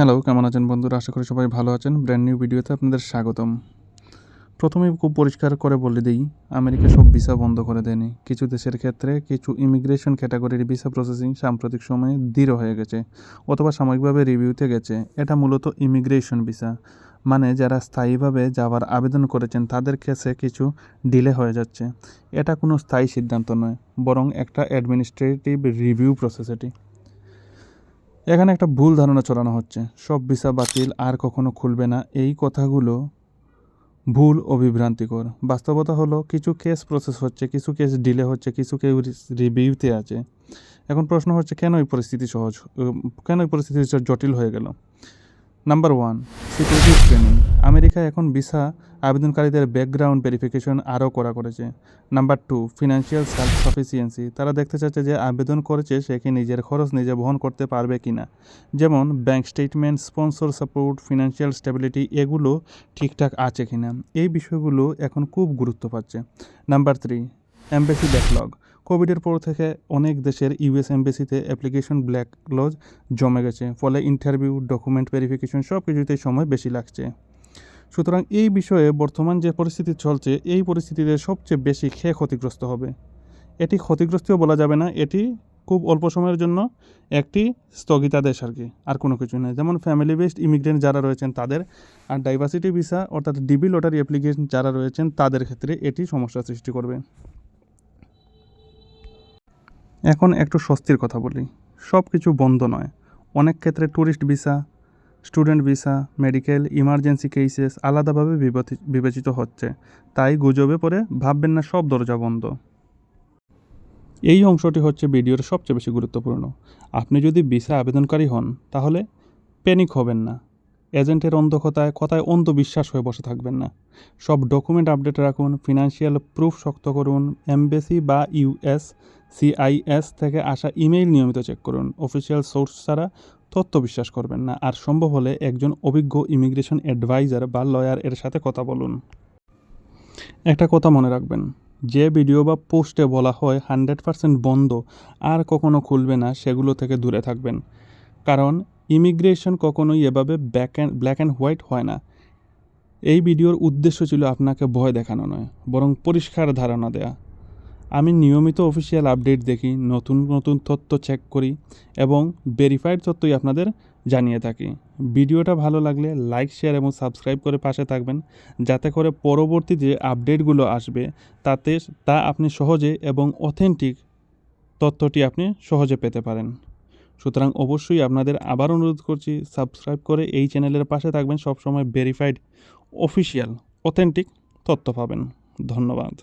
Hello কেমন আছেন বন্ধুরা? আশা করি সবাই ভালো আছেন। ব্র্যান্ড নিউ ভিডিওতে আপনাদের স্বাগতম। প্রথমেই খুব পরিষ্কার করে বলে দিই, আমেরিকা সব ভিসা বন্ধ করে দেয়নি। কিছু দেশের ক্ষেত্রে কিছু ইমিগ্রেশন ক্যাটাগরির ভিসা প্রসেসিং সাম্প্রতিক সময়ে দৃঢ় হয়ে গেছে অথবা সাময়িকভাবে রিভিউতে গেছে। এটা মূলত ইমিগ্রেশন ভিসা মানে যারা স্থায়ীভাবে যাওয়ার আবেদন করেছেন, তাদের কেসে কিছু ডিলে হয়ে যাচ্ছে। এটা কোনো স্থায়ী সিদ্ধান্ত নয়, বরং একটা অ্যাডমিনিস্ট্রেটিভ রিভিউ প্রসেস এটি। এখানে একটা ভুল ধারণা চলানো হচ্ছে। সব ভিসা বাতিল আর কখনো খুলবে না। এই কথাগুলো ভুল ও বিভ্রান্তিকর বাস্তবতা হলো, কিছু কেস প্রসেস হচ্ছে, কিছু কেস ডিলে হচ্ছে, কিছু কেউ রিভিউতে আছে। এখন প্রশ্ন হচ্ছে, কেন এই পরিস্থিতি সহজ? কেন এই পরিস্থিতি জটিল হয়ে গেল। Number one security screening America এখন ভিসা আবেদনকারীদের ব্যাকগ্রাউন্ড ভেরিফিকেশন আরও করা করেছে। Number two financial self sufficiency তারা দেখতে চাচ্ছে যে আবেদন করেছে সে কি নিজের খরচ নিজে বহন করতে পারবে কি না। যেমন bank statement sponsor support financial stability এগুলো ঠিকঠাক আছে কি না। এই বিষয়গুলো এখন খুব গুরুত্ব পাচ্ছে। নাম্বার থ্রি এমবেসি ব্যাকলগ কোভিডের পর থেকে অনেক দেশের ইউএস এমবেসিতে অ্যাপ্লিকেশন ব্যাকলজ জমে গেছে। ফলে ইন্টারভিউ ডকুমেন্ট ভেরিফিকেশন সব কিছুতেই সময় বেশি লাগছে। সুতরাং এই বিষয়ে বর্তমান যে পরিস্থিতি চলছে, এই পরিস্থিতিতে সবচেয়ে বেশি খেয়ে ক্ষতিগ্রস্ত হবে? এটি ক্ষতিগ্রস্তও বলা যাবে না, এটি খুব অল্প সময়ের জন্য একটি স্থগিতাদেশ আর কি, আর কোনো কিছু নয় যেমন ফ্যামিলি বেসড ইমিগ্রেন্ট যারা রয়েছেন তাদের, আর ডাইভার্সিটি ভিসা অর্থাৎ ডিবি লটারি অ্যাপ্লিকেশন যারা রয়েছেন তাদের ক্ষেত্রে এটি সমস্যা সৃষ্টি করবে। এখন একটু স্বস্তির কথা বলি। সব কিছু বন্ধ নয়। অনেক ক্ষেত্রে tourist visa student visa, medical, emergency cases আলাদাভাবে বিবেচিত হচ্ছে। তাই গুজবে পড়ে ভাববেন না, সব দরজা বন্ধ। এই অংশটি হচ্ছে ভিডিওর সবচেয়ে বেশি গুরুত্বপূর্ণ। আপনি যদি ভিসা আবেদনকারী হন, তাহলে প্যানিক হবেন না। এজেন্টের অন্ধকতায় কথায় অন্ধবিশ্বাস হয়ে বসে থাকবেন না। সব ডকুমেন্ট আপডেট রাখুন, ফিনান্সিয়াল প্রুফ শক্ত করুন, এমবেসি বা ইউএস সিআইএস থেকে আসা ইমেইল নিয়মিত চেক করুন। অফিসিয়াল সোর্স ছাড়া তথ্য বিশ্বাস করবেন না। আর সম্ভব হলে একজন অভিজ্ঞ ইমিগ্রেশন অ্যাডভাইজার বা লয়ার এর সাথে কথা বলুন। একটা কথা মনে রাখবেন, যে ভিডিও বা পোস্টে বলা হয় হান্ড্রেড পার্সেন্ট বন্ধ আর কখনো খুলবে না সেগুলো থেকে দূরে থাকবেন। কারণ ইমিগ্রেশন কখনোই এভাবে back and, black and white হয় না। এই ভিডিওর উদ্দেশ্য ছিল আপনাকে ভয় দেখানো নয়, বরং পরিষ্কার ধারণা দেয়া। আমি নিয়মিত অফিসিয়াল আপডেট দেখি, নতুন নতুন তথ্য চেক করি এবং ভেরিফাইড তথ্যই আপনাদের জানিয়ে থাকি। ভিডিওটা ভালো লাগলে লাইক শেয়ার এবং সাবস্ক্রাইব করে পাশে থাকবেন, যাতে করে পরবর্তী যে আপডেটগুলো আসবে, তাতে তা আপনি সহজে এবং অথেন্টিক তথ্যটি আপনি সহজে পেতে পারেন। সুতরাং অবশ্যই আপনাদের আবার অনুরোধ করছি সাবস্ক্রাইব করে এই চ্যানেলের পাশে থাকবেন, সবসময় ভেরিফাইড অফিসিয়াল অথেন্টিক তথ্য পাবেন। ধন্যবাদ।